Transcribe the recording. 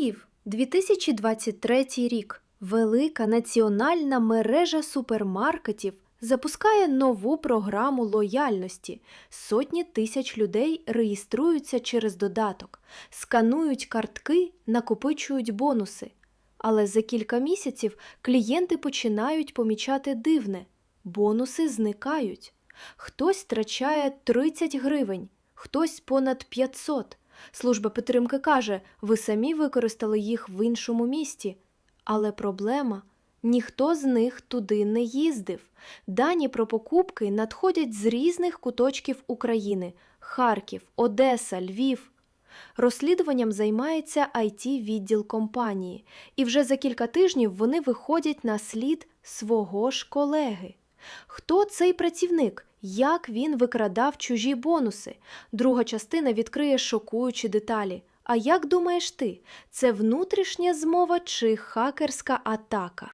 Київ, 2023 рік. Велика національна мережа супермаркетів запускає нову програму лояльності. Сотні тисяч людей реєструються через додаток, сканують картки, накопичують бонуси. Але за кілька місяців клієнти починають помічати дивне бонуси зникають. Хтось втрачає 30 гривень, хтось понад 500. Служба підтримки каже, ви самі використали їх в іншому місті. Але проблема ніхто з них туди не їздив. Дані про покупки надходять з різних куточків України: Харків, Одеса, Львів. Розслідуванням займається it відділ компанії, і вже за кілька тижнів вони виходять на слід свого ж колеги. Хто цей працівник? Як він викрадав чужі бонуси? Друга частина відкриє шокуючі деталі. А як думаєш ти, це внутрішня змова чи хакерська атака?